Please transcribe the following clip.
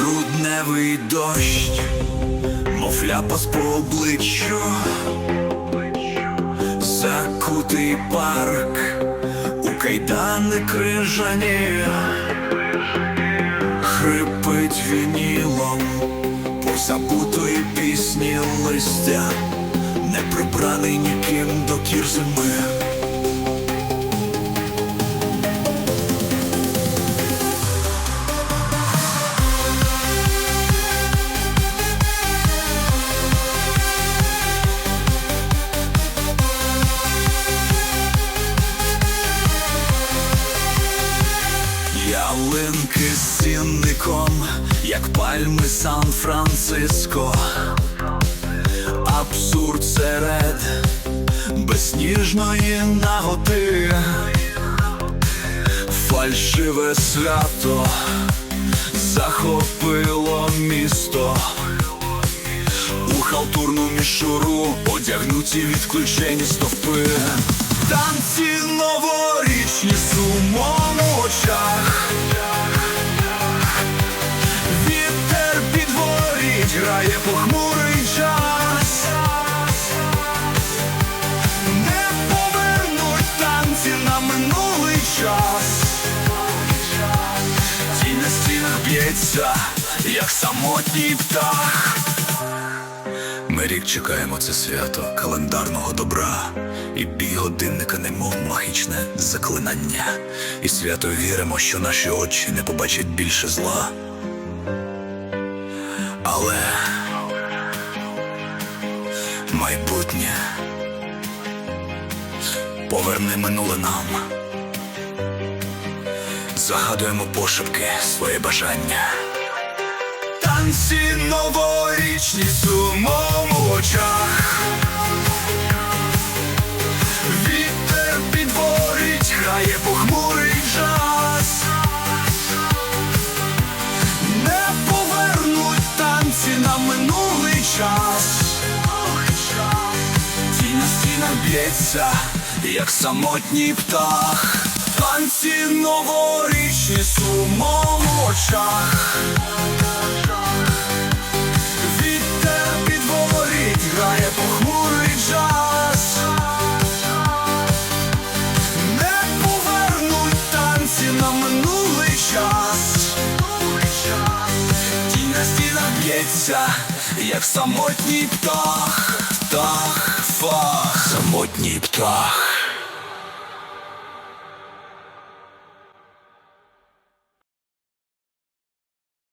травневий дощ, мов ляпас по обличчю, закутий парк, у кайдани крижані, хрипить вінілом, позабутої пісні листя, не прибраний ніким до кір зими. Ялинки з сінником, як пальми Сан-Франциско, абсурд серед безсніжної наготи, фальшиве свято захопило місто. У халтурну мішуру одягнуті відключені стовпи. Танці новорічні грає похмурий час. Не повернуть танці на минулий час. Тінь на стінах б'ється, як самотній птах. Ми рік чекаємо це свято календарного добра, і бій годинника, немов магічне заклинання. І свято віримо, що наші очі не побачать більше зла. Але майбутнє поверне минуле нам. Загадуємо пошепки своє бажання. Танці новорічні сумом час. Тінь на стінах б'ється, як самотній птах. Танці новорічні сумом в очах. Стінах як самотній птах, птах, фах, самотній птах.